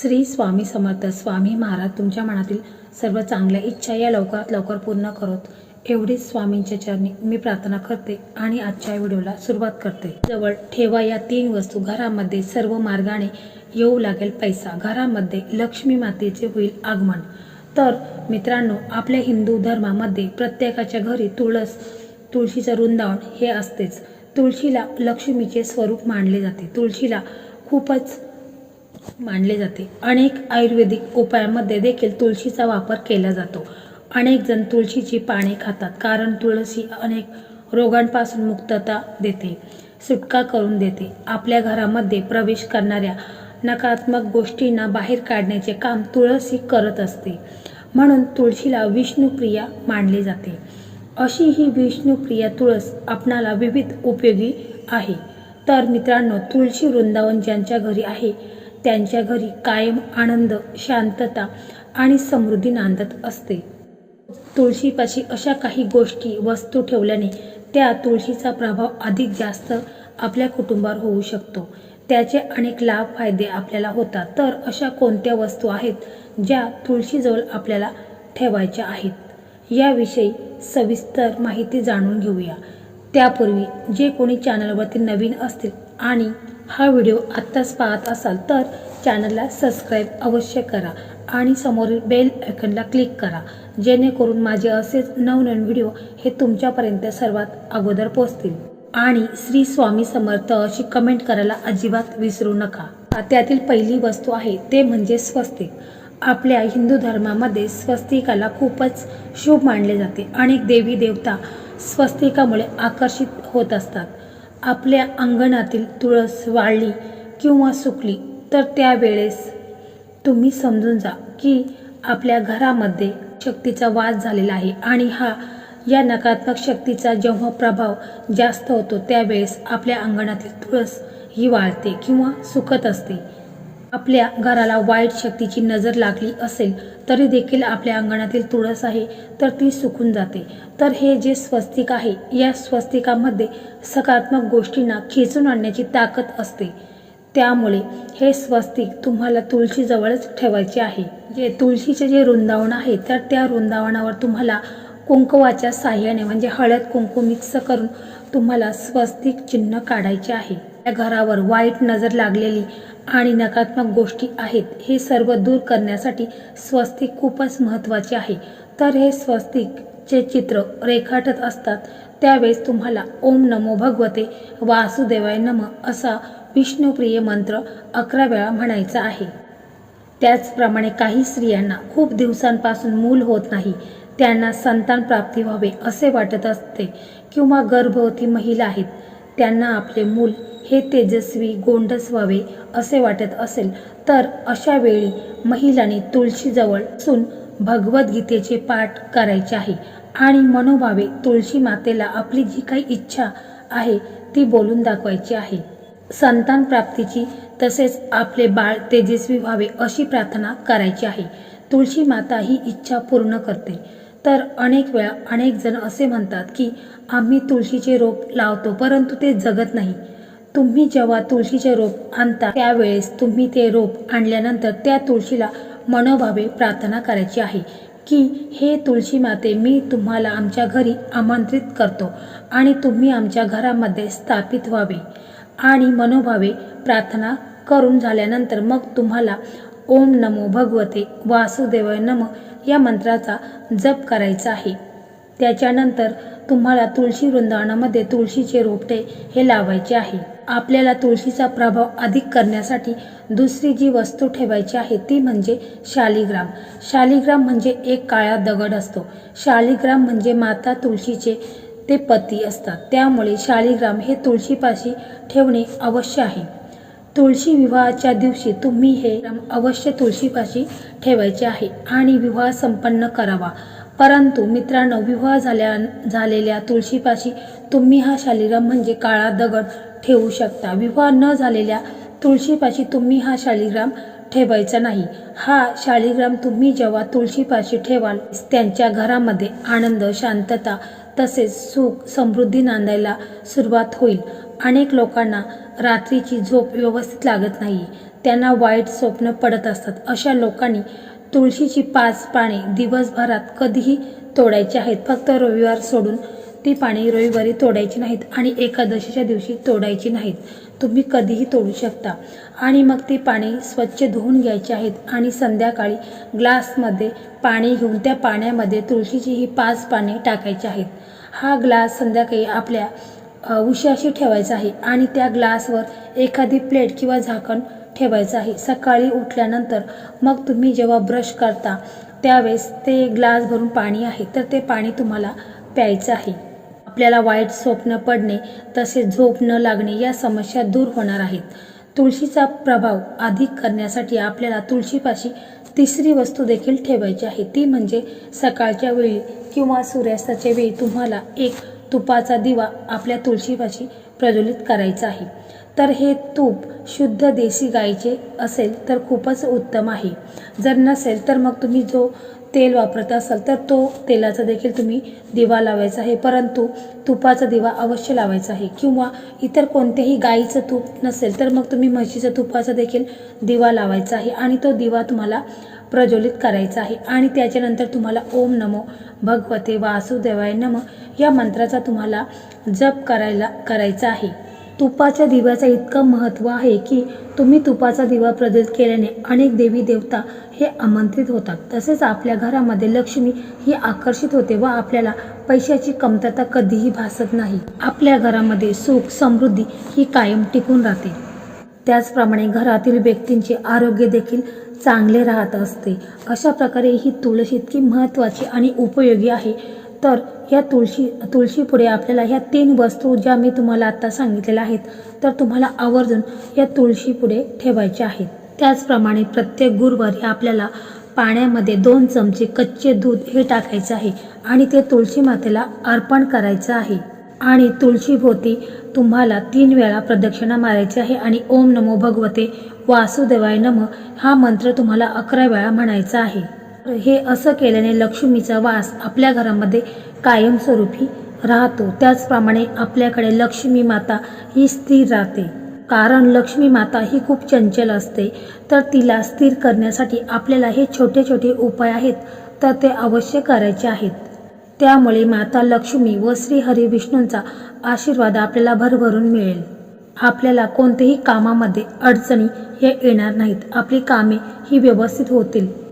श्री स्वामी समर्थ स्वामी महाराज तुमच्या मनातील सर्व चांगल्या इच्छा या लवकरात लवकर पूर्ण करत. एवढीच स्वामींच्या चरणी मी प्रार्थना करते आणि आजच्या व्हिडिओला सुरुवात करते. जवळ ठेवा या तीन वस्तू. घरामध्ये सर्व मार्गाने येऊ लागेल पैसा. घरामध्ये लक्ष्मी मातेचे होईल आगमन. तर मित्रांनो आपल्या हिंदू धर्मामध्ये प्रत्येकाच्या घरी तुळस तुळशीचं वृंदावन हे असतेच. तुळशीला लक्ष्मीचे स्वरूप मानले जाते. तुळशीला खूपच मानले जाते. अनेक आयुर्वेदिक उपायामध्ये देखील तुळशीचा वापर केला जातो. अनेक जण तुळशीची पाने खातात कारण तुळशी अनेक रोगांपासून मुक्तता देते सुटका करून देते. आपल्या घरामध्ये प्रवेश करणाऱ्या नकारात्मक गोष्टींना बाहेर काढण्याचे काम तुळशी करत असते. म्हणून तुळशीला विष्णुप्रिया मानले जाते. अशी ही विष्णुप्रिया तुळस आपणाला विविध उपयोगी आहे. तर मित्रांनो तुळशी वृंदावन ज्यांच्या घरी आहे त्यांच्या घरी कायम आनंद शांतता आणि समृद्धी नांदत असते. तुळशीपाशी अशा काही गोष्टी वस्तू ठेवल्याने त्या तुळशीचा प्रभाव अधिक जास्त आपल्या कुटुंबावर होऊ शकतो. त्याचे अनेक लाभ फायदे आपल्याला होतात. तर अशा कोणत्या वस्तू आहेत ज्या तुळशीजवळ आपल्याला ठेवायच्या आहेत? याविषयी सविस्तर माहिती जाणून घेऊया. त्यापूर्वी जे कोणी चॅनलवरती नवीन असतील आणि हा व्हिडिओ आत्ताच पाहत असाल तर चॅनलला सबस्क्राईब अवश्य करा आणि समोरील बेल आयकनला क्लिक करा. जेणेकरून माझे असेच नवनवीन व्हिडिओ हे तुमच्यापर्यंत सर्वात अगोदर पोहोचतील. आणि श्री स्वामी समर्थ अशी कमेंट करायला अजिबात विसरू नका. त्यातील पहिली वस्तू आहे ते म्हणजे स्वस्तिक आपल्या हिंदू धर्मामध्ये स्वस्तिकाला खूपच शुभ मानले जाते. अनेक देवी देवता स्वस्तिकामुळे आकर्षित होत असतात. आपल्या अंगणातील तुळस वाळली किंवा सुकली तर त्यावेळेस तुम्ही समजून जा की आपल्या घरामध्ये शक्तीचा वास झालेला आहे आणि हा या नकारात्मक शक्तीचा जेव्हा प्रभाव जास्त होतो त्यावेळेस आपल्या अंगणातील तुळस ही वाळते किंवा सुकत असते. आपल्या घराला वाईट शक्तीची नजर लागली असेल तरी देखील आपल्या अंगणातील तुळस आहे तर ती सुकून जाते. तर हे जे स्वस्तिक आहे या स्वस्तिकामध्ये सकारात्मक गोष्टींना खेचून आणण्याची ताकद असते. त्यामुळे हे स्वस्तिक तुम्हाला तुळशीजवळच ठेवायचे आहे. जे तुळशीचे जे वृंदावन आहे तर त्या वृंदावनावर तुम्हाला कुंकवाच्या साह्याने म्हणजे हळद कुंकू मिक्स करून तुम्हाला स्वस्तिक चिन्ह काढायचे आहे. त्या घरावर वाईट नजर लागलेली आणि नकारात्मक गोष्टी आहेत हे सर्व दूर करण्यासाठी स्वस्तिक खूपच महत्त्वाचे आहे. तर हे स्वस्तिकचे चित्र रेखाटत असतात त्यावेळेस तुम्हाला ओम नमो भगवते वासुदेवाय नम असा विष्णुप्रिय मंत्र अकरा वेळा म्हणायचा आहे. त्याचप्रमाणे काही स्त्रियांना खूप दिवसांपासून मूल होत नाही त्यांना संतान प्राप्ती व्हावे असे वाटत असते किंवा गर्भवती महिला आहेत त्यांना आपले मूल हे तेजस्वी गोंडस व्हावे असे वाटत असेल तर अशा वेळी महिलांनी तुळशीजवळ असून भगवद्गीतेचे पाठ करायचे आहे आणि मनोभावे तुळशी मातेला आपली जी काही इच्छा आहे ती बोलून दाखवायची आहे. संतान प्राप्तीची तसेच आपले बाळ तेजस्वी व्हावे अशी प्रार्थना करायची आहे. तुळशी माता ही इच्छा पूर्ण करते. तर अनेक वेळा अनेक जण असे म्हणतात की आम्ही तुळशीचे रोप लावतो परंतु ते जगत नाही. तुम्ही जेव्हा तुळशीचे रोप आणता त्यावेळेस तुम्ही ते रोप आणल्यानंतर त्या तुळशीला मनोभावे प्रार्थना करायची आहे की हे तुळशी माते मी तुम्हाला आमच्या घरी आमंत्रित करतो आणि तुम्ही आमच्या घरामध्ये स्थापित व्हावे आणि मनोभावे प्रार्थना करून झाल्यानंतर मग तुम्हाला ओम नमो भगवते वासुदेव नम या मंत्राचा जप करायचा आहे. त्याच्यानंतर तुम्हाला तुळशी वृंदावनामध्ये तुळशीचे रोपटे हे लावायचे आहे. आपल्याला तुळशीचा प्रभाव अधिक करण्यासाठी दुसरी जी वस्तू ठेवायची आहे ती म्हणजे शालिग्राम. शालिग्राम म्हणजे एक काळा दगड असतो. शालिग्राम म्हणजे माता तुळशीचे ते पती असतात. त्यामुळे शालिग्राम हे तुळशीपाशी ठेवणे अवश्य आहे. तुळशी विवाहाच्या दिवशी तुम्ही हे अवश्य तुळशीपाशी ठेवायचे आहे आणि विवाह संपन्न करावा. परंतु मित्रांनो विवाह झाल्या झालेल्या तुळशीपाशी तुम्ही हा शालिग्राम म्हणजे काळा दगड ठेवू शकता. विवाह न झालेल्या तुळशीपाशी तुम्ही हा शालिग्राम ठेवायचा नाही. हा शालिग्राम तुम्ही जेव्हा तुळशीपाशी ठेवाल त्यांच्या घरामध्ये आनंद शांतता तसेच सुख समृद्धी नांदायला सुरुवात होईल. अनेक लोकांना रात्रीची झोप व्यवस्थित लागत नाही. त्यांना वाईट स्वप्न पडत असतात. अशा लोकांनी तुळशीची पाच पाने दिवसभरात कधीही तोडायची आहेत. फक्त रविवार सोडून ती पाने रविवारी तोडायची नाहीत आणि एकादशीच्या दिवशी तोडायची नाहीत. तुम्ही कधीही तोडू शकता. आणि मग ती पाणी स्वच्छ धुवून घ्यायची आहेत आणि संध्याकाळी ग्लासमध्ये पाणी घेऊन त्या पाण्यामध्ये तुळशीची ही पाच पाने टाकायची आहेत. हा ग्लास संध्याकाळी आपल्या उशाशी ठेवायचा आहे आणि त्या ग्लासवर एखादी प्लेट किंवा झाकण ठेवायचं आहे. सकाळी उठल्यानंतर मग तुम्ही जेव्हा ब्रश करता त्यावेळेस ते ग्लास भरून पाणी आहे तर ते पाणी तुम्हाला प्यायचं आहे. आपल्याला वाईट स्वप्न पडणे तसेच झोप न लागणे या समस्या दूर होणार आहेत. तुळशीचा प्रभाव अधिक करण्यासाठी आपल्याला तुळशीपाशी तिसरी वस्तू देखील ठेवायची आहे. ती म्हणजे सकाळच्या वेळी किंवा सूर्यास्ताच्या वेळी तुम्हाला एक तुपाचा दिवा आपल्या तुळशीपाशी प्रज्वलित करायचा आहे. तर हे तूप शुद्ध देशी गाईचे असेल तर खूपच उत्तम आहे. जर नसेल तर मग तुम्ही जो तेल वापरत असाल तर तो तेलाचा देखील तुम्ही दिवा लावायचा आहे. परंतु तुपाचा दिवा अवश्य लावायचा आहे. किंवा इतर कोणत्याही गाईचं तूप नसेल तर मग तुम्ही म्हशीचं तुपाचा देखील दिवा लावायचा आहे आणि तो दिवा तुम्हाला प्रज्वलित करायचा आहे. आणि त्याच्यानंतर तुम्हाला ओम नमो भगवते वासुदेवाय नम या मंत्राचा तुम्हाला जप करायला करायचा आहे. तुपाच्या दिव्याचा इतकं महत्त्व आहे की तुम्ही तुपाचा दिवा प्रज्वलित केल्याने अनेक देवी देवता हे आमंत्रित होतात. तसेच आपल्या घरामध्ये लक्ष्मी ही आकर्षित होते व आपल्याला पैशाची कमतरता कधीही भासत नाही. आपल्या घरामध्ये सुख समृद्धी ही कायम टिकून राहते. त्याचप्रमाणे घरातील व्यक्तींचे आरोग्य देखील चांगले राहत असते. अशा प्रकारे ही तुळशी इतकी महत्त्वाची आणि उपयोगी आहे. तर या तुळशी तुळशीपुढे आपल्याला ह्या तीन वस्तू ज्या मी तुम्हाला आत्ता सांगितलेल्या आहेत तर तुम्हाला आवर्जून या तुळशीपुढे ठेवायच्या आहेत. त्याचप्रमाणे प्रत्येक गुरुवारी आपल्याला पाण्यामध्ये दोन चमचे कच्चे दूध हे टाकायचं आहे आणि ते तुळशी मातेला अर्पण करायचं आहे. आणि तुळशीभोवती तुम्हाला तीन वेळा प्रदक्षिणा मारायची आहे आणि ओम नमो भगवते वासुदेवाय नम हा मंत्र तुम्हाला अकरा वेळा म्हणायचा आहे. हे असं केल्याने लक्ष्मीचा वास आपल्या घरामध्ये कायमस्वरूपी राहतो. त्याचप्रमाणे आपल्याकडे लक्ष्मी माता ही स्थिर राहते. कारण लक्ष्मी माता ही खूप चंचल असते. तर तिला स्थिर करण्यासाठी आपल्याला हे छोटे छोटे उपाय आहेत तर ते अवश्य करायचे आहेत. त्यामुळे माता लक्ष्मी व श्री हरी विष्णूंचा आशीर्वाद आपल्याला भरभरून मिळेल. आपल्याला कोणत्याही कामामध्ये अडचणी हे येणार नाहीत. आपली कामे ही व्यवस्थित होतील.